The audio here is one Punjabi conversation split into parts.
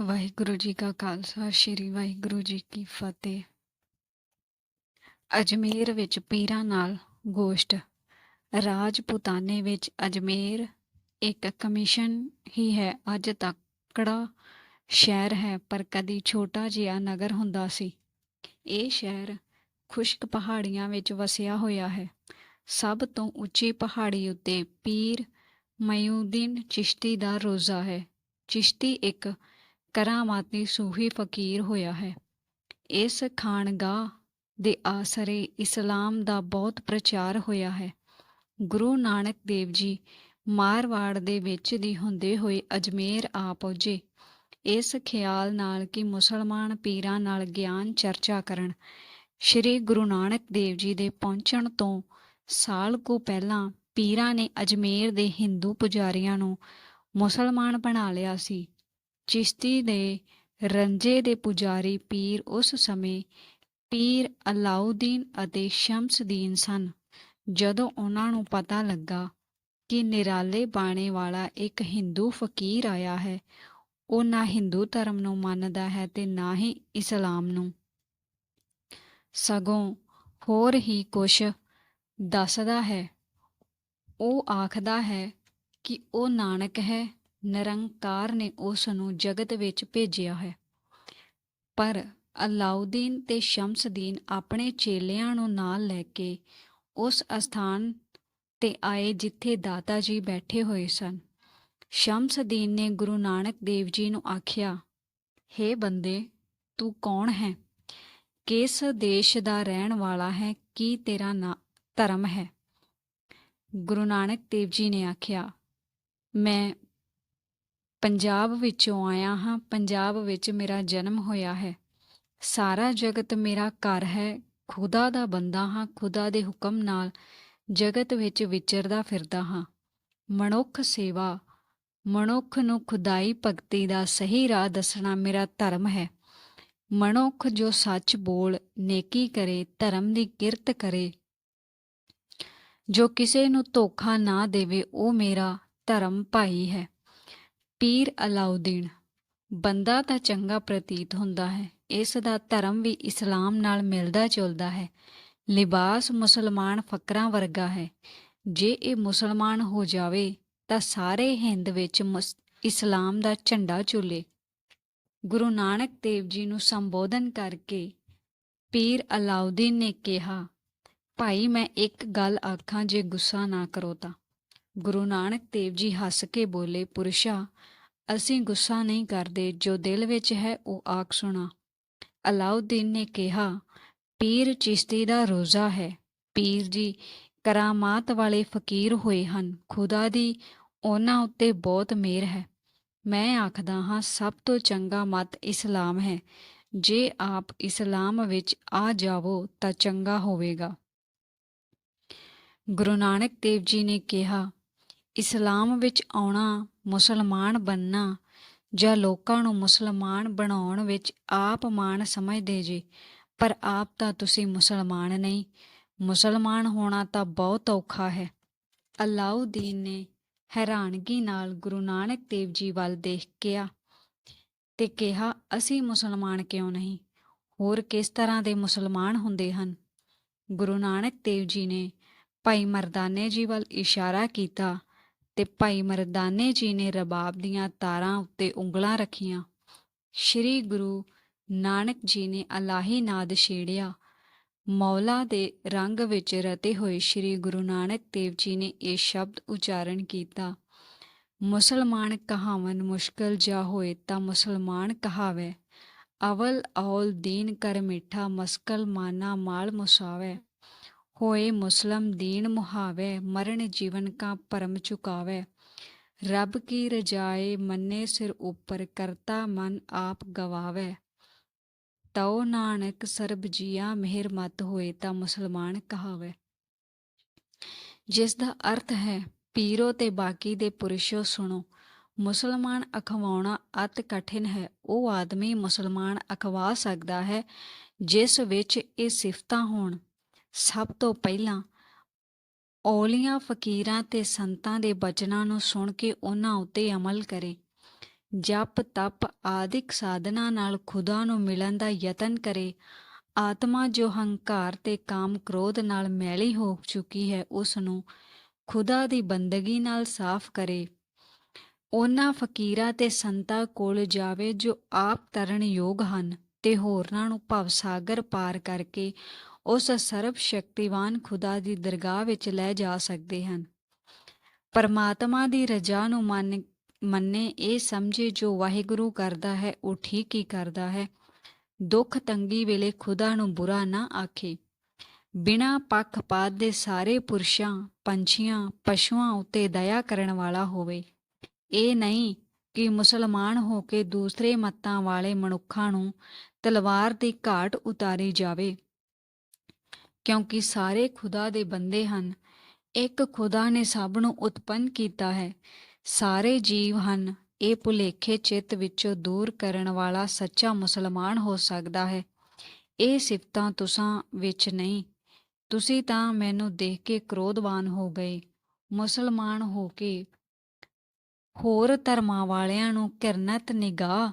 ਵਾਹਿਗੁਰੂ ਜੀ ਕਾ ਖਾਲਸਾ, ਸ੍ਰੀ ਵਾਹਿਗੁਰੂ ਜੀ ਕੀ ਫਤਿਹ। ਅਜਮੇਰ ਵਿੱਚ ਪੀਰਾਂ ਨਾਲ ਗੋਸ਼ਟ। ਰਾਜਪੂਤਾਨੇ ਵਿੱਚ ਅਜਮੇਰ, ਇੱਕ ਕਮਿਸ਼ਨ ਹੀ ਹੈ, ਅੱਜ ਤੱਕੜਾ ਸ਼ਹਿਰ ਹੈ, ਪਰ ਕਦੀ ਛੋਟਾ ਜਿਹਾ ਨਗਰ ਹੁੰਦਾ ਸੀ। ਇਹ ਸ਼ਹਿਰ ਖੁਸ਼ਕ ਪਹਾੜੀਆਂ ਵਿੱਚ ਵਸਿਆ ਹੋਇਆ ਹੈ। ਸਭ ਤੋਂ ਉੱਚੀ ਪਹਾੜੀ ਉੱਤੇ ਪੀਰ ਮਯੂਦੀਨ ਚਿਸ਼ਤੀ ਦਾ ਰੋਜ਼ਾ ਹੈ। ਚਿਸ਼ਤੀ ਇੱਕ ਕਰਾਮਾਤੀ ਸੂਫੀ ਫਕੀਰ ਹੋਇਆ ਹੈ। ਇਸ ਖਾਨਗਾਹ ਦੇ ਆਸਰੇ ਇਸਲਾਮ ਦਾ ਬਹੁਤ ਪ੍ਰਚਾਰ ਹੋਇਆ ਹੈ। ਗੁਰੂ ਨਾਨਕ ਦੇਵ ਜੀ ਮਾਰਵਾੜ ਦੇ ਵਿੱਚ ਦੀ ਹੁੰਦੇ ਹੋਏ ਅਜਮੇਰ ਆ ਪਹੁੰਚੇ। ਇਸ ਖਿਆਲ ਨਾਲ ਕਿ ਮੁਸਲਮਾਨ ਪੀਰਾਂ ਨਾਲ ਗਿਆਨ ਚਰਚਾ ਕਰਨ, ਸ੍ਰੀ ਗੁਰੂ ਨਾਨਕ ਦੇਵ ਜੀ ਦੇ ਪਹੁੰਚਣ ਤੋਂ ਸਾਲ ਕੁ ਪਹਿਲਾਂ ਪੀਰਾਂ ਨੇ ਅਜਮੇਰ ਦੇ ਹਿੰਦੂ ਪੁਜਾਰੀਆਂ ਨੂੰ ਮੁਸਲਮਾਨ ਬਣਾ ਲਿਆ ਸੀ। ਚਿਸ਼ਤੀ ਦੇ ਰੰਜੇ ਦੇ ਪੁਜਾਰੀ ਪੀਰ ਉਸ ਸਮੇਂ ਪੀਰ ਅਲਾਉਦੀਨ ਅਤੇ ਸ਼ਮਸਦੀਨ ਸਨ। ਜਦੋਂ ਉਹਨਾਂ ਨੂੰ ਪਤਾ ਲੱਗਾ ਕਿ ਨਿਰਾਲੇ ਬਾਣੇ ਵਾਲਾ ਇੱਕ ਹਿੰਦੂ ਫਕੀਰ ਆਇਆ ਹੈ, ਉਹ ਨਾ ਹਿੰਦੂ ਧਰਮ ਨੂੰ ਮੰਨਦਾ ਹੈ ਤੇ ਨਾ ਹੀ ਇਸਲਾਮ ਨੂੰ। ਸਗੋਂ ਹੋਰ ਹੀ ਕੁਛ ਦੱਸਦਾ ਹੈ। ਉਹ ਆਖਦਾ ਹੈ ਕਿ ਉਹ ਨਾਨਕ ਹੈ ਨਿਰੰਕਾਰ ਨੇ ਉਸ ਨੂੰ ਜਗਤ ਵਿੱਚ ਭੇਜਿਆ ਹੈ। ਪਰ ਅਲਾਉਦੀਨ ਤੇ ਸ਼ਮਸਦੀਨ ਆਪਣੇ ਚੇਲਿਆਂ ਨੂੰ ਨਾਲ ਲੈ ਕੇ ਉਸ ਅਸਥਾਨ ਤੇ ਆਏ ਜਿੱਥੇ ਦਾਤਾ ਜੀ ਬੈਠੇ ਹੋਏ ਸਨ। ਸ਼ਮਸਦੀਨ ਨੇ ਗੁਰੂ ਨਾਨਕ ਦੇਵ ਜੀ ਨੂੰ ਆਖਿਆ हे ਬੰਦੇ, ਤੂੰ ਕੌਣ ਹੈ? ਕਿਸ ਦੇਸ਼ ਦਾ ਰਹਿਣ ਵਾਲਾ ਹੈ? ਕੀ ਤੇਰਾ ਨਾ, ਧਰਮ ਹੈ? ਗੁਰੂ ਨਾਨਕ ਦੇਵ ਜੀ ਨੇ ਆਖਿਆ, ਮੈਂ ਪੰਜਾਬ ਵਿੱਚੋਂ ਆਇਆ ਹਾਂ। ਪੰਜਾਬ ਵਿੱਚ ਮੇਰਾ ਜਨਮ ਹੋਇਆ ਹੈ। ਸਾਰਾ ਜਗਤ ਮੇਰਾ ਘਰ ਹੈ। ਖੁਦਾ ਦਾ ਬੰਦਾ ਹਾਂ। ਖੁਦਾ ਦੇ ਹੁਕਮ ਨਾਲ ਜਗਤ ਵਿੱਚ ਵਿਚਰਦਾ ਫਿਰਦਾ ਹਾਂ। ਮਨੁੱਖ ਸੇਵਾ, ਮਨੁੱਖ ਨੂੰ ਖੁਦਾਈ ਭਗਤੀ ਦਾ ਸਹੀ ਰਾਹ ਦੱਸਣਾ ਮੇਰਾ ਧਰਮ ਹੈ। ਮਨੁੱਖ ਜੋ ਸੱਚ ਬੋਲ, ਨੇਕੀ ਕਰੇ, ਧਰਮ ਦੀ ਕਿਰਤ ਕਰੇ, ਜੋ ਕਿਸੇ ਨੂੰ ਧੋਖਾ ਨਾ ਦੇਵੇ, ਉਹ ਮੇਰਾ ਧਰਮ ਭਾਈ ਹੈ। ਪੀਰ ਅਲਾਉਦੀਨ, ਬੰਦਾ ਤਾਂ ਚੰਗਾ ਪ੍ਰਤੀਤ ਹੁੰਦਾ ਹੈ, ਇਸ ਦਾ ਧਰਮ ਵੀ ਇਸਲਾਮ ਨਾਲ ਮਿਲਦਾ ਜੁਲਦਾ ਹੈ, ਲਿਬਾਸ ਮੁਸਲਮਾਨ ਫਕਰਾਂ ਵਰਗਾ ਹੈ, ਜੇ ਇਹ ਮੁਸਲਮਾਨ ਹੋ ਜਾਵੇ ਤਾਂ ਸਾਰੇ ਹਿੰਦ ਵਿੱਚ ਇਸਲਾਮ ਦਾ ਝੰਡਾ ਝੂਲੇ। ਗੁਰੂ ਨਾਨਕ ਦੇਵ ਜੀ ਨੂੰ ਸੰਬੋਧਨ ਕਰਕੇ ਪੀਰ ਅਲਾਉਦੀਨ ਨੇ ਕਿਹਾ, ਭਾਈ ਮੈਂ ਇੱਕ ਗੱਲ ਆਖਾਂ ਜੇ ਗੁੱਸਾ ਨਾ ਕਰੋ ਤਾਂ। ਗੁਰੂ ਨਾਨਕ ਦੇਵ ਜੀ ਹੱਸ ਕੇ ਬੋਲੇ, ਪੁਰਸ਼ਾ, ਅਸੀਂ ਗੁੱਸਾ ਨਹੀਂ ਕਰਦੇ, ਜੋ ਦਿਲ ਵਿੱਚ ਹੈ ਉਹ ਆਖ ਸੁਣਾ। ਅਲਾਉਦੀਨ ਨੇ ਕਿਹਾ, ਪੀਰ ਚਿਸ਼ਤੀ ਦਾ ਰੋਜ਼ਾ ਹੈ। ਪੀਰ ਜੀ ਕਰਾਮਾਤ ਵਾਲੇ ਫਕੀਰ ਹੋਏ ਹਨ। ਖੁਦਾ ਦੀ ਉਹਨਾਂ ਉੱਤੇ ਬਹੁਤ ਮਿਹਰ ਹੈ। ਮੈਂ ਆਖਦਾ ਹਾਂ, ਸਭ ਤੋਂ ਚੰਗਾ ਮਤ ਇਸਲਾਮ ਹੈ। ਜੇ ਆਪ ਇਸਲਾਮ ਵਿੱਚ ਆ ਜਾਵੋ, ਤਾਂ ਚੰਗਾ ਹੋਵੇਗਾ। ਗੁਰੂ ਨਾਨਕ ਦੇਵ ਜੀ ਨੇ ਕਿਹਾ ਇਸਲਾਮ ਵਿੱਚ ਆਉਣਾ ਮੁਸਲਮਾਨ ਬੰਨਾ ਜਾਂ ਲੋਕਾਂ ਨੂੰ ਮੁਸਲਮਾਨ ਬਣਾਉਣ ਵਿੱਚ ਆਪ ਮਾਣ ਸਮਝਦੇ ਜੇ, ਪਰ ਆਪ ਤਾਂ ਤੁਸੀਂ ਮੁਸਲਮਾਨ ਨਹੀਂ। ਮੁਸਲਮਾਨ ਹੋਣਾ ਤਾਂ ਬਹੁਤ ਔਖਾ ਹੈ। ਅਲਾਉਦੀਨ ਨੇ ਹੈਰਾਨਗੀ ਨਾਲ ਗੁਰੂ ਨਾਨਕ ਦੇਵ ਜੀ ਵੱਲ ਦੇਖ ਕਿਹਾ ਤੇ ਕਿਹਾ, ਅਸੀਂ ਮੁਸਲਮਾਨ ਕਿਉਂ ਨਹੀਂ? ਹੋਰ ਕਿਸ ਤਰ੍ਹਾਂ ਦੇ ਮੁਸਲਮਾਨ ਹੁੰਦੇ ਹਨ? ਗੁਰੂ ਨਾਨਕ ਦੇਵ ਜੀ ਨੇ ਭਾਈ ਮਰਦਾਨੇ ਜੀ ਵੱਲ ਇਸ਼ਾਰਾ ਕੀਤਾ ਤੇ ਭਾਈ ਮਰਦਾਨੇ ਜੀ ਨੇ ਰਬਾਬ ਦੀਆਂ ਤਾਰਾਂ ਉੱਤੇ ਉਂਗਲਾਂ ਰੱਖੀਆਂ। ਸ੍ਰੀ ਗੁਰੂ ਨਾਨਕ ਜੀ ਨੇ ਅਲਾਹੀ ਨਾਦ ਛੇੜਿਆ। ਮੌਲਾ ਦੇ ਰੰਗ ਵਿੱਚ ਰਤੇ ਹੋਏ ਸ੍ਰੀ ਗੁਰੂ ਨਾਨਕ ਦੇਵ ਜੀ ਨੇ ਇਹ ਸ਼ਬਦ ਉਚਾਰਨ ਕੀਤਾ, ਮੁਸਲਮਾਨ ਕਹਾਵਨ ਮੁਸ਼ਕਲ ਜਾ ਹੋਏ ਤਾਂ ਮੁਸਲਮਾਨ ਕਹਾਵੇ ਅਵਲ ਔਲ ਦੀਨ ਕਰ ਮਿੱਠਾ ਮਸਕਲ ਮਾਨਾ ਮਾਲ ਮੁਸਾਵੇ। ਹੋਏ ਮੁਸਲਮ ਦੀਨ ਮੁਹਾਵੇ, ਮਰਨ ਜੀਵਨ ਕਾ ਪਰਮ ਚੁਕਾਵੇ। ਰੱਬ ਕੀ ਰਜਾਏ ਮੰਨੇ ਸਿਰ ਉੱਪਰ, ਕਰਤਾ ਮਨ ਆਪ ਗਵਾਵੇ। ਤਉ ਨਾਨਕ ਸਰਬ ਜੀਆ, ਮਿਹਰ ਮਤ ਹੋਏ ਤਾਂ ਮੁਸਲਮਾਨ ਕਹਾਵੇ। ਜਿਸ ਦਾ ਅਰਥ ਹੈ, ਪੀਰੋ ਤੇ ਬਾਕੀ ਦੇ ਪੁਰਸ਼ੋ ਸੁਣੋ। ਮੁਸਲਮਾਨ ਅਖਵਾਉਣਾ ਅਤ ਕਠਿਨ ਹੈ, ਉਹ ਆਦਮੀ ਮੁਸਲਮਾਨ ਅਖਵਾ ਸਕਦਾ ਹੈ, ਜਿਸ ਵਿੱਚ ਇਹ ਸਿਫਤਾਂ ਹੋਣ। ਸਭ ਤੋਂ ਪਹਿਲਾਂ ਔਲੀਆਂ ਫਕੀਰਾਂ ਤੇ ਸੰਤਾਂ ਦੇ ਬਚਨਾਂ ਨੂੰ ਸੁਣ ਕੇ ਉਹਨਾਂ ਉੱਤੇ ਅਮਲ ਕਰੇ। ਜਪ, ਤਪ ਆਦਿਕ ਸਾਧਨਾ ਨਾਲ ਖੁਦਾ ਨੂੰ ਮਿਲਣ ਦਾ ਯਤਨ ਕਰੇ। ਆਤਮਾ ਜੋ ਹੰਕਾਰ ਤੇ ਕਾਮ ਕ੍ਰੋਧ ਨਾਲ ਮੈਲੀ ਹੋ ਚੁੱਕੀ ਹੈ, ਉਸ ਨੂੰ ਖੁਦਾ ਦੀ ਬੰਦਗੀ ਨਾਲ ਸਾਫ਼ ਕਰੇ। ਉਹਨਾਂ ਫਕੀਰਾਂ ਤੇ ਸੰਤਾਂ ਕੋਲ ਜਾਵੇ ਜੋ ਆਪ ਤਰਨ ਯੋਗ ਹਨ ਤੇ ਹੋਰਨਾਂ ਨੂੰ ਭਵਸਾਗਰ ਪਾਰ ਕਰਕੇ ਉਸ ਸਰਬ ਸ਼ਕਤੀਵਾਨ ਖੁਦਾ ਦੀ ਦਰਗਾਹ ਵਿੱਚ ਲੈ ਜਾ ਸਕਦੇ ਹਨ। ਪਰਮਾਤਮਾ ਦੀ ਰਜ਼ਾ ਨੂੰ ਮੰਨ, ਮੰਨੇ ਇਹ ਸਮਝੇ ਜੋ ਵਾਹਿਗੁਰੂ ਕਰਦਾ ਹੈ, ਉਹ ਠੀਕ ਹੀ ਕਰਦਾ ਹੈ। ਦੁੱਖ ਤੰਗੀ ਵੇਲੇ ਖੁਦਾ ਨੂੰ ਬੁਰਾ ਨਾ ਆਖੇ। ਬਿਨਾ ਪੱਖਪਾਤ ਦੇ ਸਾਰੇ ਪੁਰਸ਼ਾਂ, ਪੰਛੀਆਂ, ਪਸ਼ੂਆਂ ਉੱਤੇ ਦਇਆ ਕਰਨ ਵਾਲਾ ਹੋਵੇ। ਇਹ ਨਹੀਂ ਕਿ ਮੁਸਲਮਾਨ ਹੋ ਕੇ ਦੂਸਰੇ ਮੱਤਾਂ ਵਾਲੇ ਮਨੁੱਖਾਂ ਨੂੰ ਤਲਵਾਰ ਦੀ ਘਾਟ ਉਤਾਰੀ ਜਾਵੇ। ਕਿਉਂਕਿ ਸਾਰੇ ਖੁਦਾ ਦੇ ਬੰਦੇ ਹਨ। ਇੱਕ ਖੁਦਾ ਨੇ ਸਭ ਨੂੰ ਉਤਪੰਨ ਕੀਤਾ ਹੈ। ਸਾਰੇ ਜੀਵ ਹਨ। ਇਹ ਭੁਲੇਖੇ ਚਿੱਤ ਵਿੱਚੋਂ ਦੂਰ ਕਰਨ ਵਾਲਾ ਸੱਚਾ ਮੁਸਲਮਾਨ ਹੋ ਸਕਦਾ ਹੈ। ਇਹ ਸਿਫਤਾਂ ਤੁਸਾਂ ਵਿੱਚ ਨਹੀਂ। ਤੁਸੀਂ ਤਾਂ ਮੈਨੂੰ ਦੇਖ ਕੇ ਕ੍ਰੋਧਵਾਨ ਹੋ ਗਏ। ਮੁਸਲਮਾਨ ਹੋ ਕੇ ਹੋਰ ਧਰਮਾਂ ਵਾਲਿਆਂ ਨੂੰ ਕਿਰਨਤ ਨਿਗਾਹ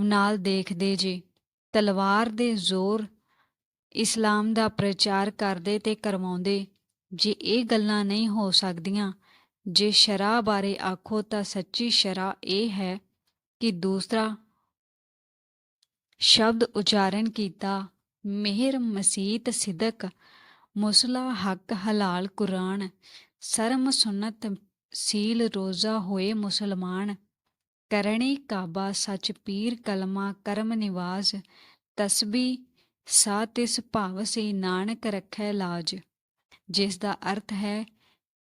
ਨਾਲ ਦੇਖਦੇ ਜੇ। ਤਲਵਾਰ ਦੇ ਜ਼ੋਰ ਇਸਲਾਮ ਦਾ ਪ੍ਰਚਾਰ ਕਰਦੇ ਤੇ ਕਰਵਾਉਂਦੇ, ਜੇ ਇਹ ਗੱਲਾਂ ਨਹੀਂ ਹੋ ਸਕਦੀਆਂ, ਜੇ ਸ਼ਰਾ ਬਾਰੇ ਆਖੋ ਤਾਂ ਸੱਚੀ ਸ਼ਰਾ ਇਹ ਹੈ ਕਿ ਦੂਸਰਾ ਸ਼ਬਦ ਉਚਾਰਨ ਕੀਤਾ, ਮਿਹਰ ਮਸੀਤ ਸਿਦਕ, ਮੁਸਲਾ ਹੱਕ ਹਲਾਲ ਕੁਰਾਨ, ਸਰਮ ਸੁਨਤ ਸੀਲ ਰੋਜ਼ਾ ਹੋਏ ਮੁਸਲਮਾਨ, ਕਰਣੀ ਕਾਬਾ ਸੱਚ ਪੀਰ ਕਲਮਾ ਕਰਮ ਨਿਵਾਜ਼, ਤਸਬੀ ਸਾ ਤਿਸ ਭਾਵ ਸੇ ਨਾਨਕ ਰੱਖੈ ਲਾਜ, ਜਿਸ ਦਾ ਅਰਥ ਹੈ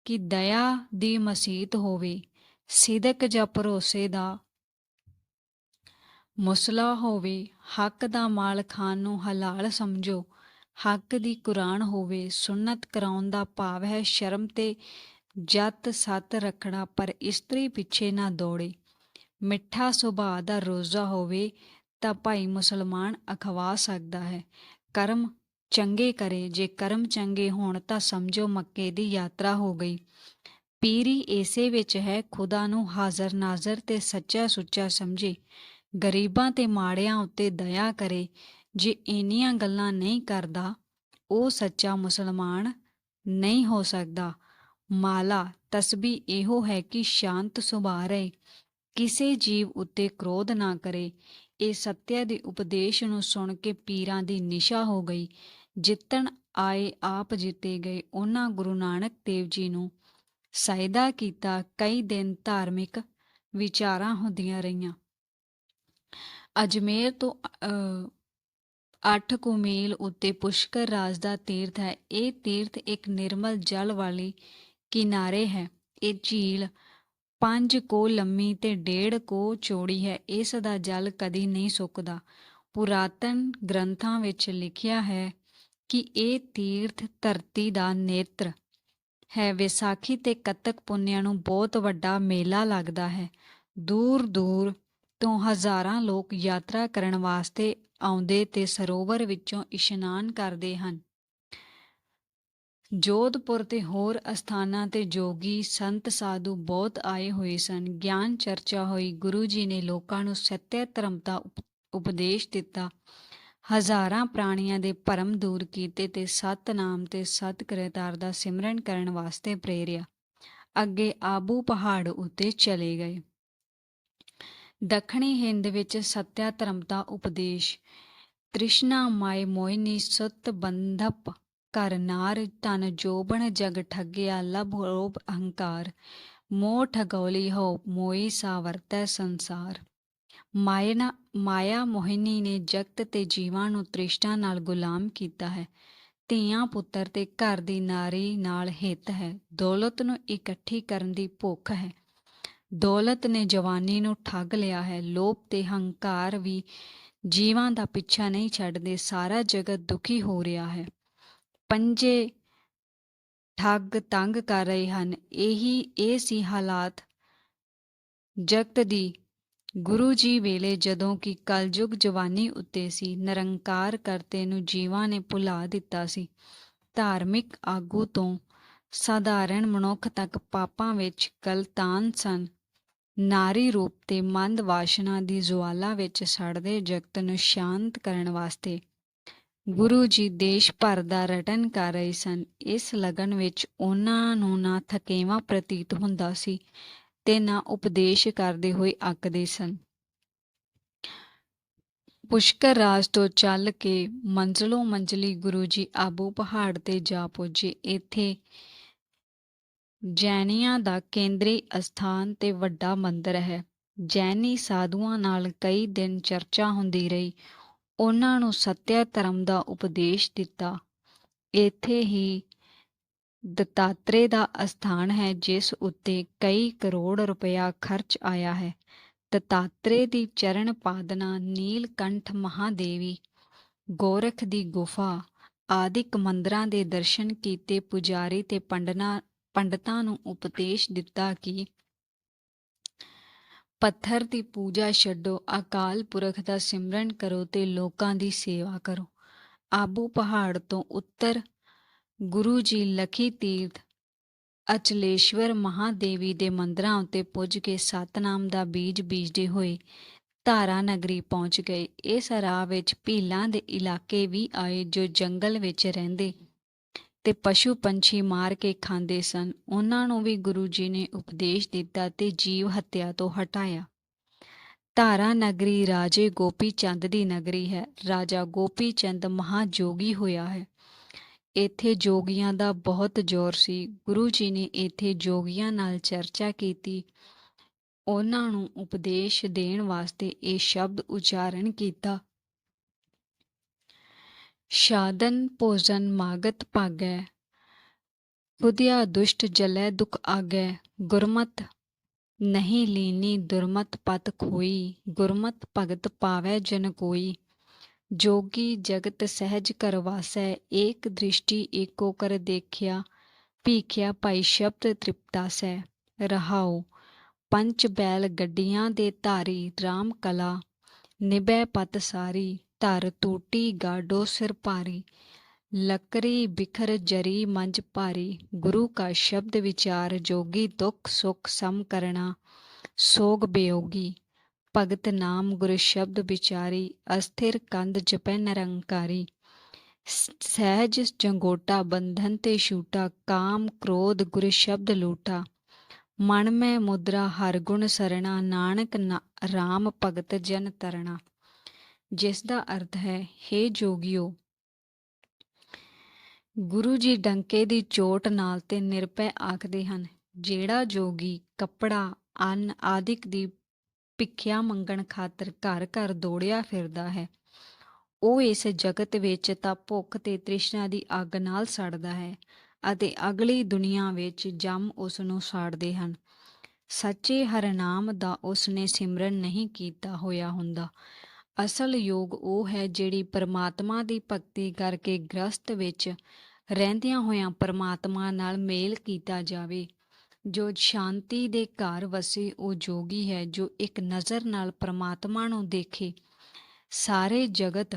ਕਿ ਦਇਆ ਦੀ ਮਸੀਤ ਹੋਵੇ, ਸਿਦਕ ਜਾਂ ਭਰੋਸੇ ਦਾ ਮੁਸਲਾ ਹੋਵੇ, ਹੱਕ ਦਾ ਮਾਲ ਖਾਨ ਨੂੰ ਹਲਾਲ ਸਮਝੋ, ਹੱਕ ਦੀ ਕੁਰਾਨ ਹੋਵੇ, ਸੁਨਨਤ ਕਰਾਉਣ ਦਾ ਭਾਵ ਹੈ ਸ਼ਰਮ ਤੇ ਜਤ ਸਤ ਰੱਖਣਾ, ਪਰ ਇਸਤਰੀ ਪਿੱਛੇ ਨਾ ਦੌੜੇ। ਮਿੱਠਾ ਸੁਭਾਅ ਦਾ ਰੋਜ਼ਾ ਹੋਵੇ ਤਾਂ ਭਾਈ ਮੁਸਲਮਾਨ ਅਖਵਾ ਸਕਦਾ ਹੈ। ਕਰਮ ਚੰਗੇ ਕਰੇ, ਜੇ ਕਰਮ ਚੰਗੇ ਹੋਣ ਤਾਂ ਸਮਝੋ ਮੱਕੇ ਦੀ ਯਾਤਰਾ ਹੋ ਗਈ। ਪੀਰੀ ਏਸੇ ਵਿੱਚ ਹੈ, ਖੁਦਾ ਨੂੰ ਹਾਜ਼ਰ ਨਾਜ਼ਰ ਤੇ ਸੱਚਾ ਸੁੱਚਾ ਸਮਝੇ। ਗਰੀਬਾਂ ਤੇ ਮਾੜਿਆਂ ਉੱਤੇ ਦਇਆ ਕਰੇ, ਜੇ ਇੰਨੀਆਂ ਗੱਲਾਂ ਨਹੀਂ ਕਰਦਾ, ਉਹ ਸੱਚਾ ਮੁਸਲਮਾਨ ਨਹੀਂ ਹੋ ਸਕਦਾ। ਮਾਲਾ ਤਸਬੀ ਇਹੋ ਹੈ ਕਿ ਸ਼ਾਂਤ ਸੁਭਾਅ ਰਹੇ। ਕਿਸੇ ਜੀਵ ਉੱਤੇ ਕ੍ਰੋਧ ਨਾ ਕਰੇ। ਇਹ ਸੱਤਿਆ ਦੇ ਉਪਦੇਸ਼ ਨੂੰ ਸੁਣ ਕੇ ਪੀਰਾਂ ਦੀ ਨਿਸ਼ਾ ਹੋ ਗਈ। ਜਿੱਤਣ ਆਏ ਆਪ ਜਿੱਤੇ ਗਏ ਉਹਨਾਂ ਗੁਰੂ ਨਾਨਕ ਦੇਵ ਜੀ ਨੂੰ ਸਾਇਦਾ ਕੀਤਾ। ਕਈ ਦਿਨ ਧਾਰਮਿਕ ਵਿਚਾਰਾਂ ਹੁੰਦੀਆਂ ਰਹੀਆਂ। ਅਜਮੇਰ ਤੋਂ 8 ਕੁ ਮੀਲ ਉੱਤੇ ਪੁਸ਼ਕਰ ਰਾਜ ਦਾ ਤੀਰਥ ਹੈ। ਇਹ ਤੀਰਥ ਇੱਕ ਨਿਰਮਲ ਜਲ ਵਾਲੀ ਕਿਨਾਰੇ ਹੈ। ਇਹ ਝੀਲ ਪੰਜ ਕੋ ਲੰਮੀ ਤੇ ਡੇਢ ਕੋ ਚੌੜੀ ਹੈ, ਇਸ ਦਾ ਜਲ ਕਦੀ ਨਹੀਂ ਸੁੱਕਦਾ। ਪੁਰਾਤਨ ਗ੍ਰੰਥਾਂ ਵਿੱਚ ਲਿਖਿਆ ਹੈ ਕਿ ਇਹ ਤੀਰਥ ਧਰਤੀ ਦਾ ਨੇਤਰ ਹੈ। ਵਿਸਾਖੀ ਤੇ ਕੱਤਕ ਪੁੰਨਿਆਂ ਨੂੰ ਬਹੁਤ ਵੱਡਾ ਮੇਲਾ ਲੱਗਦਾ ਹੈ। ਦੂਰ ਦੂਰ ਤੋਂ ਹਜ਼ਾਰਾਂ ਲੋਕ ਯਾਤਰਾ ਕਰਨ ਵਾਸਤੇ ਆਉਂਦੇ ਤੇ ਸਰੋਵਰ ਵਿੱਚੋਂ ਇਸ਼ਨਾਨ ਕਰਦੇ ਹਨ। ਜੋਧਪੁਰ ਤੇ ਹੋਰ ਅਸਥਾਨਾਂ ਤੇ ਜੋਗੀ ਸੰਤ ਸਾਧੂ ਬਹੁਤ ਆਏ ਹੋਏ ਸਨ। ਗਿਆਨ ਚਰਚਾ ਹੋਈ। ਗੁਰੂ ਜੀ ਨੇ ਲੋਕਾਂ ਨੂੰ ਸਤਿਅ ਧਰਮ ਦਾ ਉਪਦੇਸ਼ ਦਿੱਤਾ। ਹਜ਼ਾਰਾਂ ਪ੍ਰਾਣੀਆਂ ਦੇ ਭਰਮ ਦੂਰ ਕੀਤੇ ਤੇ ਸਤਨਾਮ ਤੇ ਸਤ ਕਰਤਾਰ ਦਾ ਸਿਮਰਨ ਕਰਨ ਵਾਸਤੇ ਪ੍ਰੇਰਿਆ। ਅੱਗੇ ਆਬੂ ਪਹਾੜ ਉੱਤੇ ਚਲੇ ਗਏ। ਦੱਖਣੀ ਹਿੰਦ ਵਿੱਚ ਸਤਿਆ ਧਰਮ ਦਾ ਉਪਦੇਸ਼। ਤ੍ਰਿਸ਼ਨਾ ਮਾਇ ਮੋਇਨੀ ਸੁਤ ਬੰਧਪ ਘਰ ਨਾਰ ਤਨ ਜੋਬਣ ਜਗ ਠੱਗਿਆ ਲਭ ਲੋਭ ਅਹੰਕਾਰ। ਮੋਹ ਠਗੋਲੀ ਹੋ ਮੋਈ ਸਾ ਵਰਤੈ ਸੰਸਾਰ। ਮਾਇਨਾ ਮਾਇਆ ਮੋਹਿਨੀ ਨੇ ਜਗਤ ਤੇ ਜੀਵਾਂ ਨੂੰ ਤ੍ਰਿਸ਼ਨਾ ਨਾਲ ਗੁਲਾਮ ਕੀਤਾ ਹੈ। ਧੀਆਂ ਪੁੱਤਰ ਤੇ ਘਰ ਦੀ ਨਾਰੀ ਨਾਲ ਹਿੱਤ ਹੈ। ਦੌਲਤ ਨੂੰ ਇਕੱਠੀ ਕਰਨ ਦੀ ਭੁੱਖ ਹੈ। ਦੌਲਤ ਨੇ ਜਵਾਨੀ ਨੂੰ ਠੱਗ ਲਿਆ ਹੈ। ਲੋਭ ਤੇ ਹੰਕਾਰ ਵੀ ਜੀਵਾਂ ਦਾ ਪਿੱਛਾ ਨਹੀਂ ਛੱਡਦੇ। ਸਾਰਾ ਜਗਤ ਦੁਖੀ ਹੋ ਰਿਹਾ ਹੈ। ਪੰਜੇ ਠੱਗ ਤੰਗ ਕਰ ਰਹੇ ਹਨ। ਇਹੀ ਇਹ ਸੀ ਹਾਲਾਤ ਜਗਤ ਦੀ। ਗੁਰੂ ਜੀ ਵੇਲੇ ਜਦੋਂ ਕਿ ਕਲਯੁਗ ਜਵਾਨੀ ਉੱਤੇ ਸੀ, ਨਿਰੰਕਾਰ ਕਰਤੇ ਨੂੰ ਜੀਵਾਂ ਨੇ ਭੁਲਾ ਦਿੱਤਾ ਸੀ। ਧਾਰਮਿਕ ਆਗੂ ਤੋਂ ਸਾਧਾਰਨ ਮਨੁੱਖ ਤੱਕ ਪਾਪਾਂ ਵਿੱਚ ਗਲਤਾਨ ਸਨ। ਨਾਰੀ ਰੂਪ ਤੇ ਮੰਦ ਵਾਸ਼ਨਾ ਦੀ ਜਵਾਲਾ ਵਿੱਚ ਸੜਦੇ ਜਗਤ ਨੂੰ ਸ਼ਾਂਤ ਕਰਨ ਵਾਸਤੇ ਗੁਰੂ ਜੀ ਦੇਸ਼ ਭਰ ਦਾ ਰਟਨ ਕਰ ਰਹੇ ਸਨ। ਇਸ ਲਗਨ ਵਿੱਚ ਉਹਨਾਂ ਨੂੰ ਨਾ ਥਕੇਵਾਂ ਪ੍ਰਤੀਤ ਹੁੰਦਾ ਸੀ ਤੇ ਨਾ ਉਪਦੇਸ਼ ਕਰਦੇ ਹੋਏ ਅੱਕਦੇ ਸਨ। ਪੁਸ਼ਕਰ ਰਾਜ ਤੋਂ ਚੱਲ ਕੇ ਮੰਜ਼ਲੋਂ ਮੰਜ਼ਲੀ ਗੁਰੂ ਜੀ ਆਬੂ ਪਹਾੜ ਤੇ ਜਾ ਪੁੱਜੇ। ਇੱਥੇ ਜੈਨੀਆਂ ਦਾ ਕੇਂਦਰੀ ਅਸਥਾਨ ਤੇ ਵੱਡਾ ਮੰਦਿਰ ਹੈ। ਜੈਨੀ ਸਾਧੂਆਂ ਨਾਲ ਕਈ ਦਿਨ ਚਰਚਾ ਹੁੰਦੀ ਰਹੀ। ਉਹਨਾਂ ਨੂੰ ਸਤਿਆ ਧਰਮ ਦਾ ਉਪਦੇਸ਼ ਦਿੱਤਾ। ਇੱਥੇ ਹੀ ਦਤਾਤਰੇ ਦਾ ਅਸਥਾਨ ਹੈ, ਜਿਸ ਉੱਤੇ ਕਈ ਕਰੋੜ ਰੁਪਇਆ ਖਰਚ ਆਇਆ ਹੈ। ਦਤਾਤਰੇ ਦੀ ਚਰਨ ਪਾਦਨਾ, ਨੀਲਕੰਠ ਮਹਾਦੇਵੀ, ਗੋਰਖ ਦੀ ਗੁਫਾ ਆਦਿਕ ਮੰਦਰਾਂ ਦੇ ਦਰਸ਼ਨ ਕੀਤੇ ਪੁਜਾਰੀ ਤੇ ਪੰਡਨਾ, ਪੰਡਤਾਂ ਨੂੰ ਉਪਦੇਸ਼ ਦਿੱਤਾ ਕਿ ਪੱਥਰ ਦੀ ਪੂਜਾ ਛੱਡੋ, ਅਕਾਲ ਪੁਰਖ ਦਾ ਸਿਮਰਨ ਕਰੋ ਤੇ ਲੋਕਾਂ ਦੀ ਸੇਵਾ ਕਰੋ। ਆਬੂ ਪਹਾੜ ਤੋਂ ਉੱਤਰ, ਗੁਰੂ ਜੀ ਲਖੀ ਤੀਰਥ, ਅਚਲੇਸ਼ਵਰ ਮਹਾਦੇਵੀ ਦੇ ਮੰਦਰਾਂ ਉੱਤੇ ਪੁੱਜ ਕੇ ਸਤਨਾਮ ਦਾ ਬੀਜ ਬੀਜਦੇ ਹੋਏ ਧਾਰਾ ਨਗਰੀ ਪਹੁੰਚ ਗਏ। ਇਸ ਰਾਹ ਵਿੱਚ ਭੀਲਾਂ ਦੇ ਇਲਾਕੇ ਵੀ ਆਏ ਜੋ ਜੰਗਲ ਵਿੱਚ ਰਹਿੰਦੇ ਤੇ ਪਸ਼ੂ ਪੰਛੀ ਮਾਰ ਕੇ ਖਾਂਦੇ ਸਨ। ਉਹਨਾਂ ਨੂੰ ਵੀ ਗੁਰੂ ਜੀ ਨੇ ਉਪਦੇਸ਼ ਦਿੱਤਾ ਤੇ ਜੀਵ ਹੱਤਿਆ ਤੋਂ ਹਟਾਇਆ। ਧਾਰਾ ਨਗਰੀ ਰਾਜੇ ਗੋਪੀ ਚੰਦ ਦੀ ਨਗਰੀ ਹੈ। ਰਾਜਾ ਗੋਪੀ ਚੰਦ ਮਹਾਜੋਗੀ ਹੋਇਆ ਹੈ। ਇੱਥੇ ਜੋਗੀਆਂ ਦਾ ਬਹੁਤ ਜ਼ੋਰ ਸੀ। ਗੁਰੂ ਜੀ ਨੇ ਇੱਥੇ ਜੋਗੀਆਂ ਨਾਲ ਚਰਚਾ ਕੀਤੀ। ਉਹਨਾਂ ਨੂੰ ਉਪਦੇਸ਼ ਦੇਣ ਵਾਸਤੇ ਇਹ ਸ਼ਬਦ ਉਚਾਰਨ ਕੀਤਾ। ਸ਼ਾਦਨ ਭੋਜਨ ਮਾਗਤ ਭਾਗੈ ਖੁਦਿਆ ਦੁਸ਼ਟ ਜਲੈ ਦੁਖ ਆਗੈ, ਗੁਰਮਤ ਨਹੀਂ ਲੀਨੀ ਦੁਰਮਤ ਪਤ ਖੋਈ, ਗੁਰਮਤ ਭਗਤ ਪਾਵੈ ਜਨ ਕੋਈ, ਜੋਗੀ ਜਗਤ ਸਹਿਜ ਕਰਵਾਸੈ, ਏਕ ਦ੍ਰਿਸ਼ਟੀ ਏਕੋ ਕਰ ਦੇਖਿਆ, ਭੀਖਿਆ ਭਾਈ ਸ਼ਬਦ ਤ੍ਰਿਪਤਾਸੈ, ਰਹਾਉ ਪੰਚ ਬੈਲ ਗੱਡੀਆਂ ਦੇ ਧਾਰੀ RAM ਕਲਾ ਨਿਬੈ ਪਤ ਸਾਰੀ ਧਰ ਟੂਟੀ ਗਾਡੋ ਸਿਰ ਭਾਰੀ, ਲੱਕਰੀ ਬਿਖਰ ਜਰੀ ਮੰਜ ਭਾਰੀ। ਗੁਰੂ ਕਾ ਸ਼ਬਦ ਵਿਚਾਰ ਜੋਗੀ ਦੁੱਖ ਸੁਖ ਸਮ ਕਰਨਾ ਸੋਗ ਬਿਯੋਗੀ ਭਗਤ ਨਾਮ ਗੁਰ ਸ਼ਬਦ ਵਿਚਾਰੀ, ਅਸਥਿਰ ਕੰਧ ਜਪੈ ਨਿਰੰਕਾਰੀ। ਸਹਿਜ ਜੰਗੋਟਾ ਬੰਧਨ ਤੇ ਛੂਟਾ, ਕਾਮ ਕ੍ਰੋਧ ਗੁਰ ਸ਼ਬਦ ਲੂਟਾ। ਮਨ ਮੈਂ ਮੁਦਰਾ ਹਰ ਗੁਣ ਸਰਣਾ, ਨਾਨਕ ਰਾਮ ਭਗਤ ਜਨ ਤਰਣਾ। ਜਿਸ ਦਾ ਅਰਥ ਹੈ हे ਜੋਗਿਓ, ਗੁਰੂ ਜੀ ਡੰਕੇ ਦੀ ਚੋਟ ਨਾਲ ਤੇ ਨਿਰਭੈ ਆਖਦੇ ਹਨ, ਜਿਹੜਾ ਜੋਗੀ ਕੱਪੜਾ, ਅੰਨ ਆਦਿਕ ਦੀ ਭਿੱਖਿਆ ਮੰਗਣ ਖਾਤਰ ਘਰ ਘਰ ਦੌੜਿਆ ਫਿਰਦਾ ਹੈ, ਉਹ ਇਸ ਜਗਤ ਵਿੱਚ ਤਾਂ ਭੁੱਖ ਤੇ ਤ੍ਰਿਸ਼ਨਾ ਦੀ ਅੱਗ ਨਾਲ ਸੜਦਾ ਹੈ ਅਤੇ ਅਗਲੀ ਦੁਨੀਆ ਵਿੱਚ ਜਮ ਉਸ ਨੂੰ ਸਾੜਦੇ ਹਨ। ਸੱਚੇ ਹਰਨਾਮ ਦਾ ਉਸ ਨੇ ਸਿਮਰਨ ਨਹੀਂ ਕੀਤਾ ਹੋਇਆ ਹੁੰਦਾ। ਅਸਲ ਯੋਗ ਉਹ ਹੈ ਜਿਹੜੀ ਪਰਮਾਤਮਾ ਦੀ ਭਗਤੀ ਕਰਕੇ ਗ੍ਰਸਤ ਵਿੱਚ ਰਹਿੰਦਿਆਂ ਹੋਇਆਂ ਪਰਮਾਤਮਾ ਨਾਲ ਮੇਲ ਕੀਤਾ ਜਾਵੇ। ਜੋ ਸ਼ਾਂਤੀ ਦੇ ਘਰ ਵਸੇ, ਉਹ ਜੋਗੀ ਹੈ ਜੋ ਇੱਕ ਨਜ਼ਰ ਨਾਲ ਪਰਮਾਤਮਾ ਨੂੰ ਦੇਖੇ। ਸਾਰੇ ਜਗਤ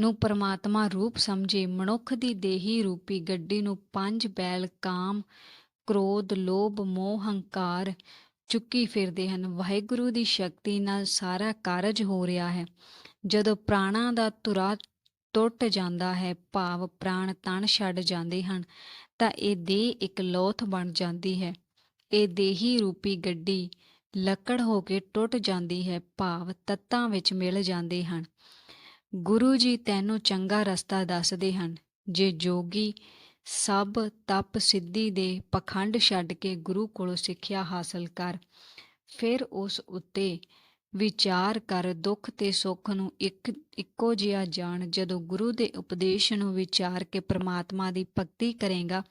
ਨੂੰ ਪਰਮਾਤਮਾ ਰੂਪ ਸਮਝੇ। ਮਨੁੱਖ ਦੀ ਦੇਹੀ ਰੂਪੀ ਗੱਡੀ ਨੂੰ ਪੰਜ ਬੈਲ, ਕਾਮ, ਕ੍ਰੋਧ, ਲੋਭ, ਮੋਹ, ਹੰਕਾਰ ਚੁੱਕੀ ਫਿਰਦੇ ਹਨ। ਵਾਹਿਗੁਰੂ ਦੀ ਸ਼ਕਤੀ ਨਾਲ ਸਾਰਾ ਕਾਰਜ ਹੋ ਰਿਹਾ ਹੈ। ਜਦੋਂ ਪ੍ਰਾਣਾਂ ਦਾ ਤੁਰਾ ਟੁੱਟ ਜਾਂਦਾ ਹੈ, ਭਾਵ ਪ੍ਰਾਣ ਤਣ ਛੱਡ ਜਾਂਦੇ ਹਨ, ਤਾਂ ਇਹ ਦੇਹ ਇੱਕ ਲੋਥ ਬਣ ਜਾਂਦੀ ਹੈ। ਇਹ ਦੇਹੀ ਰੂਪੀ ਗੱਡੀ ਲੱਕੜ ਹੋ ਕੇ ਟੁੱਟ ਜਾਂਦੀ ਹੈ, ਭਾਵ ਤੱਤਾਂ ਵਿੱਚ ਮਿਲ ਜਾਂਦੇ ਹਨ। ਗੁਰੂ ਜੀ ਤੈਨੂੰ ਚੰਗਾ ਰਸਤਾ ਦੱਸਦੇ ਹਨ। ਜੇ ਜੋਗੀ ਸਭ ਤਪ ਸਿੱਧੀ ਦੇ ਪਖੰਡ ਛੱਡ ਕੇ ਗੁਰੂ ਕੋਲੋਂ ਸਿੱਖਿਆ ਹਾਸਲ ਕਰ। ਫਿਰ ਉਸ ਉੱਤੇ ਵਿਚਾਰ ਕਰ ਦੁੱਖ ਤੇ ਸੁੱਖ ਨੂੰ ਇੱਕ, ਇੱਕੋ ਜਿਹਾ ਜਾਣ। ਜਦੋਂ ਗੁਰੂ ਦੇ ਉਪਦੇਸ਼ ਨੂੰ ਵਿਚਾਰ ਕੇ ਪ੍ਰਮਾਤਮਾ ਦੀ ਭਗਤੀ ਕਰੇਗਾ,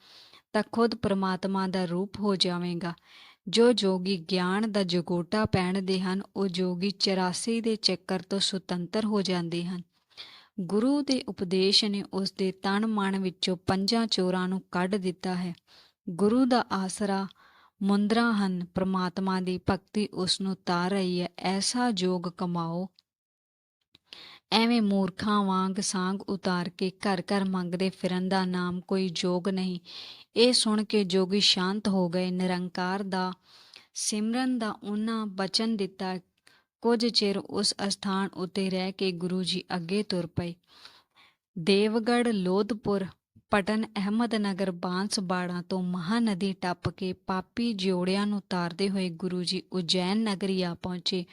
ਤਾਂ ਖੁਦ ਪ੍ਰਮਾਤਮਾ ਦਾ ਰੂਪ ਹੋ ਜਾਵੇਗਾ। ਜੋ ਜੋਗੀ ਗਿਆਨ ਦਾ ਜਗੋਟਾ ਪਹਿਨਦੇ ਹਨ, ਉਹ ਜੋਗੀ 84 ਦੇ ਚੱਕਰ ਤੋਂ ਸੁਤੰਤਰ ਹੋ ਜਾਂਦੇ ਹਨ। ਗੁਰੂ ਦੇ ਉਪਦੇਸ਼ ਨੇ ਉਸ ਦੇ ਤਨ ਮਨ ਵਿੱਚੋਂ ਪੰਜਾਂ ਚੋਰਾਂ ਨੂੰ ਕੱਢ ਦਿੱਤਾ ਹੈ। ਗੁਰੂ ਦਾ ਆਸਰਾ ਮੁੰਦਰਾ ਹਨ, ਪ੍ਰਮਾਤਮਾ ਦੀ ਭਗਤੀ ਉਸ ਨੂੰ ਤਾਰ ਰਹੀ ਹੈ। ਐਸਾ ਜੋਗ ਕਮਾਓ, ਐਵੇਂ ਮੂਰਖਾਂ ਵਾਂਗ ਸਾੰਗ ਉਤਾਰ ਕੇ ਘਰ ਘਰ ਮੰਗਦੇ ਫਿਰਨ ਦਾ ਨਾਮ ਕੋਈ ਜੋਗ ਨਹੀਂ। ਇਹ ਸੁਣ ਕੇ ਜੋਗੀ ਸ਼ਾਂਤ ਹੋ ਗਏ। ਨਿਰੰਕਾਰ ਦਾ ਸਿਮਰਨ ਦਾ ਉਹਨਾਂ ਬਚਨ ਦਿੱਤਾ ਕੁਝ ਚਿਰ ਉਸ ਅਸਥਾਨ ਉੱਤੇ ਰਹਿ ਕੇ ਗੁਰੂ ਜੀ ਅੱਗੇ ਤੁਰ ਪਏ। ਦੇਵਗੜ੍ਹ, ਲੋਧਪੁਰ, ਪਟਨ, ਅਹਿਮਦਨਗਰ ਬਾਂਸਬਾੜਾ ਤੋਂ ਮਹਾਨਦੀ ਟੱਪ ਕੇ ਪਾਪੀ ਜਿਉੜਿਆਂ ਨੂੰ ਤਾਰਦੇ ਹੋਏ ਗੁਰੂ ਜੀ ਉਜੈਨ ਨਗਰੀ ਆ ਪਹੁੰਚੇ।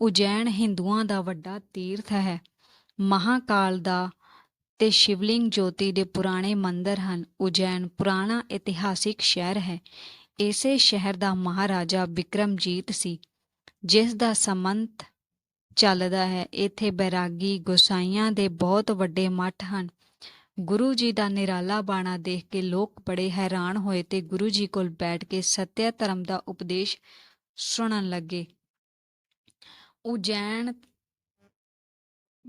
ਉਜੈਨ ਹਿੰਦੂਆਂ ਦਾ ਵੱਡਾ ਤੀਰਥ ਹੈ। ਮਹਾਕਾਲ ਦਾ ਤੇ ਸ਼ਿਵਲਿੰਗ ਜੋਤੀ ਦੇ ਪੁਰਾਣੇ ਮੰਦਰ ਹਨ। ਉਜੈਨ ਪੁਰਾਣਾ ਇਤਿਹਾਸਿਕ ਸ਼ਹਿਰ ਹੈ। ਇਸੇ ਸ਼ਹਿਰ ਦਾ ਮਹਾਰਾਜਾ ਵਿਕਰਮਜੀਤ ਸੀ। ਜਿਸ ਦਾ ਸਮੰਤ ਚੱਲਦਾ ਹੈ, ਇੱਥੇ ਬੈਰਾਗੀ ਗੋਸਾਈਆਂ ਦੇ ਬਹੁਤ ਵੱਡੇ ਮੱਠ ਹਨ। ਗੁਰੂ ਜੀ ਦਾ ਨਿਰਾਲਾ ਬਾਣਾ ਦੇਖ ਕੇ ਲੋਕ ਬੜੇ ਹੈਰਾਨ ਹੋਏ ਤੇ ਗੁਰੂ ਜੀ ਕੋਲ ਬੈਠ ਕੇ ਸਤਿਆ ਧਰਮ ਦਾ ਉਪਦੇਸ਼ ਸੁਣਨ ਲੱਗੇ। ਉਜੈਨ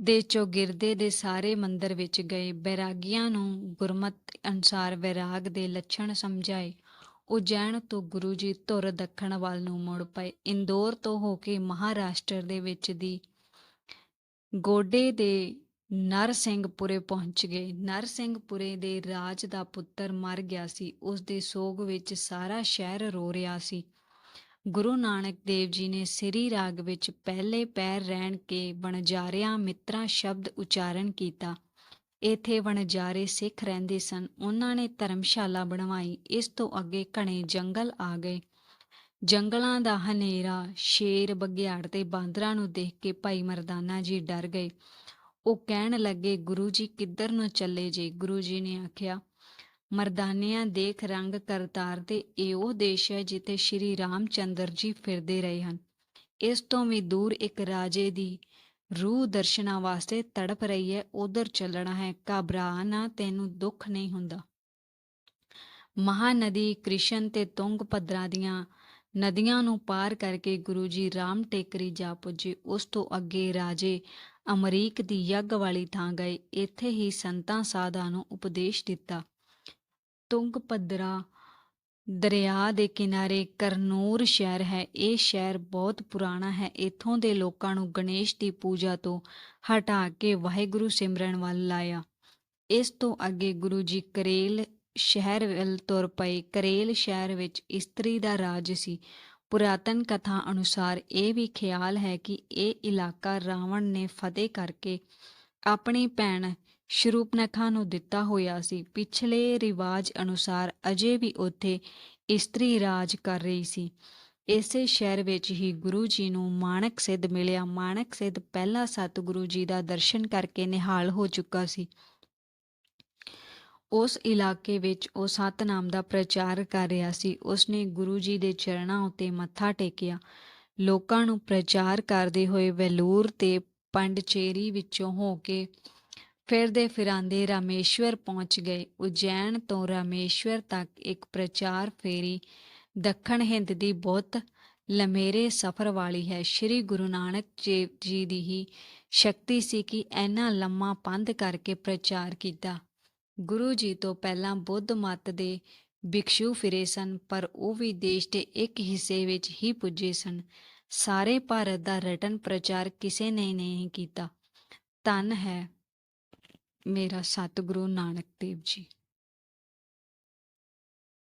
ਦੇ ਚੌਗਿਰਦੇ ਦੇ ਸਾਰੇ ਮੰਦਰ ਵਿੱਚ ਗਏ। ਬੈਰਾਗੀਆਂ ਨੂੰ ਗੁਰਮਤ ਅਨੁਸਾਰ ਵੈਰਾਗ ਦੇ ਲੱਛਣ ਸਮਝਾਏ। ਉਜੈਨ ਤੋਂ ਗੁਰੂ ਜੀ ਧੁਰ ਦੱਖਣ ਵੱਲ ਨੂੰ ਮੁੜ ਪਏ। ਇੰਦੌਰ ਤੋਂ ਹੋ ਕੇ ਮਹਾਰਾਸ਼ਟਰ ਦੇ ਵਿੱਚ ਦੀ ਗੋਡੇ ਦੇ ਨਰਸਿੰਘਪੁਰੇ ਪਹੁੰਚ ਗਏ। ਨਰਸਿੰਘਪੁਰੇ ਦੇ ਰਾਜ ਦਾ ਪੁੱਤਰ ਮਰ ਗਿਆ ਸੀ। ਉਸ ਦੇ ਸੋਗ ਵਿੱਚ ਸਾਰਾ ਸ਼ਹਿਰ ਰੋ ਰਿਹਾ ਸੀ। ਗੁਰੂ ਨਾਨਕ ਦੇਵ ਜੀ ਨੇ ਸ੍ਰੀ ਰਾਗ ਵਿੱਚ ਪਹਿਲੇ ਪੈਰ ਰਹਿਣ ਕੇ ਵਣਜਾਰਿਆਂ ਮਿੱਤਰਾਂ ਸ਼ਬਦ ਉਚਾਰਨ ਕੀਤਾ। ਇੱਥੇ ਵਣਜਾਰੇ ਸਿੱਖ ਰਹਿੰਦੇ ਸਨ। ਉਹਨਾਂ ਨੇ ਧਰਮਸ਼ਾਲਾ ਬਣਵਾਈ। ਇਸ ਤੋਂ ਅੱਗੇ ਘਣੇ ਜੰਗਲ ਆ ਗਏ। ਜੰਗਲਾਂ ਦਾ ਹਨੇਰਾ, ਸ਼ੇਰ ਬਗਿਆੜ ਤੇ ਬਾਂਦਰਾਂ ਨੂੰ ਦੇਖ ਕੇ ਭਾਈ ਮਰਦਾਨਾ ਜੀ ਡਰ ਗਏ। ਉਹ ਕਹਿਣ ਲੱਗੇ, ਗੁਰੂ ਜੀ, ਕਿੱਧਰ ਨੂੰ ਚੱਲੇ ਜੇ? ਗੁਰੂ ਜੀ ਨੇ ਆਖਿਆ, ਮਰਦਾਨਿਆਂ ਦੇਖ ਰੰਗ ਕਰਤਾਰ ਤੇ ਇਹ ਉਹ ਦੇਸ਼ ਹੈ ਜਿੱਥੇ ਸ਼੍ਰੀ ਰਾਮਚੰਦਰ ਜੀ ਫਿਰਦੇ ਰਹੇ ਹਨ। ਇਸ ਤੋਂ ਵੀ ਦੂਰ ਇੱਕ ਰਾਜੇ ਦੀ ਰੂਹ ਦਰਸ਼ਨਾਂ ਵਾਸਤੇ ਤੜਪ ਰਹੀ ਹੈ, ਉਧਰ ਚੱਲਣਾ ਹੈ ਘਬਰਾ ਨਾ, ਤੈਨੂੰ ਦੁੱਖ ਨਹੀਂ ਹੁੰਦਾ। ਮਹਾਨਦੀ ਕ੍ਰਿਸ਼ਨ ਤੇ ਤੁੰਗ ਭਦਰਾ ਦੀਆਂ ਨਦੀਆਂ ਨੂੰ ਪਾਰ ਕਰਕੇ ਗੁਰੂ ਜੀ ਰਾਮ ਟੇਕਰੀ ਜਾ ਪੁੱਜੇ। ਉਸ ਤੋਂ ਅੱਗੇ ਰਾਜੇ ਅਮਰੀਕ ਦੀ ਯੱਗ ਵਾਲੀ ਥਾਂ ਗਏ। ਇੱਥੇ ਹੀ ਸੰਤਾਂ ਸਾਧਾਂ ਨੂੰ ਉਪਦੇਸ਼ ਦਿੱਤਾ। ਤੁੰਗ ਭਦਰਾ ਦਰਿਆ ਦੇ ਕਿਨਾਰੇ ਕਰਨੂਰ ਸ਼ਹਿਰ ਹੈ। ਇਹ ਸ਼ਹਿਰ ਬਹੁਤ ਪੁਰਾਣਾ ਹੈ। ਇੱਥੋਂ ਦੇ ਲੋਕਾਂ ਨੂੰ ਗਣੇਸ਼ ਦੀ ਪੂਜਾ ਤੋਂ ਹਟਾ ਕੇ ਵਾਹਿਗੁਰੂ ਸਿਮਰਨ ਵੱਲ ਲਾਇਆ। ਇਸ ਤੋਂ ਅੱਗੇ ਗੁਰੂ ਜੀ ਕਰੇਲ ਸ਼ਹਿਰ ਵੱਲ ਤੁਰ ਪਏ। ਕਰੇਲ ਸ਼ਹਿਰ ਵਿੱਚ ਇਸਤਰੀ ਦਾ ਰਾਜ ਸੀ। ਪੁਰਾਤਨ ਕਥਾ ਅਨੁਸਾਰ ਇਹ ਵੀ ਖਿਆਲ ਹੈ ਕਿ ਇਹ ਇਲਾਕਾ ਰਾਵਣ ਨੇ ਫਤਿਹ ਕਰਕੇ ਆਪਣੀ ਭੈਣ ਸ਼ਰੂਪਨਖਾ ਨੂੰ ਦਿੱਤਾ ਹੋਇਆ ਸੀ। ਪਿਛਲੇ ਰਿਵਾਜ ਅਨੁਸਾਰ ਅਜੇ ਵੀ ਉੱਥੇ ਇਸਤਰੀ ਰਾਜ ਕਰ ਰਹੀ ਸੀ। ਇਸੇ ਸ਼ਹਿਰ ਵਿੱਚ ਹੀ ਗੁਰੂ ਜੀ ਨੂੰ ਮਾਣਕ ਸਿੱਧ ਮਿਲਿਆ। ਮਾਣਕ ਸਿੱਧ ਪਹਿਲਾ ਸਤਿਗੁਰੂ ਜੀ ਦਾ ਦਰਸ਼ਨ ਕਰਕੇ ਨਿਹਾਲ ਹੋ ਚੁੱਕਾ ਸੀ। ਉਸ ਇਲਾਕੇ ਵਿੱਚ ਉਹ ਸਤਨਾਮ ਦਾ ਪ੍ਰਚਾਰ ਕਰ ਰਿਹਾ ਸੀ। ਉਸਨੇ ਗੁਰੂ ਜੀ ਦੇ ਚਰਨਾਂ ਉੱਤੇ ਮੱਥਾ ਟੇਕਿਆ। ਲੋਕਾਂ ਨੂੰ ਪ੍ਰਚਾਰ ਕਰਦੇ ਹੋਏ ਵੈਲੂਰ ਤੇ ਪੰਡਚੇਰੀ ਵਿੱਚੋਂ ਹੋ ਕੇ ਫਿਰਦੇ ਫਿਰਾਂਦੇ ਰਾਮੇਸ਼ਵਰ ਪਹੁੰਚ ਗਏ। ਉਜੈਨ ਤੋਂ ਰਾਮੇਸ਼ਵਰ ਤੱਕ ਇੱਕ ਪ੍ਰਚਾਰ ਫੇਰੀ ਦੱਖਣ ਹਿੰਦ ਦੀ ਬਹੁਤ ਲੰਮੇਰੇ ਸਫ਼ਰ ਵਾਲੀ ਹੈ। ਸ੍ਰੀ ਗੁਰੂ ਨਾਨਕ ਦੇਵ ਜੀ ਦੀ ਹੀ ਸ਼ਕਤੀ ਸੀ ਕਿ ਐਨਾ ਲੰਮਾ ਪੰਧ ਕਰਕੇ ਪ੍ਰਚਾਰ ਕੀਤਾ। ਗੁਰੂ ਜੀ ਤੋਂ ਪਹਿਲਾਂ ਬੁੱਧ ਮਤ ਦੇ ਭਿਕਸ਼ੂ ਫਿਰੇ ਸਨ, ਪਰ ਉਹ ਵੀ ਦੇਸ਼ ਦੇ ਇੱਕ ਹਿੱਸੇ ਵਿੱਚ ਹੀ ਪੁੱਜੇ ਸਨ। ਸਾਰੇ ਭਾਰਤ ਦਾ ਰਟਨ ਪ੍ਰਚਾਰ ਕਿਸੇ ਨੇ ਨਹੀਂ ਕੀਤਾ। ਧੰਨ ਹੈ। ਮੇਰਾ ਸਤਿਗੁਰੂ ਨਾਨਕ ਦੇਵ ਜੀ।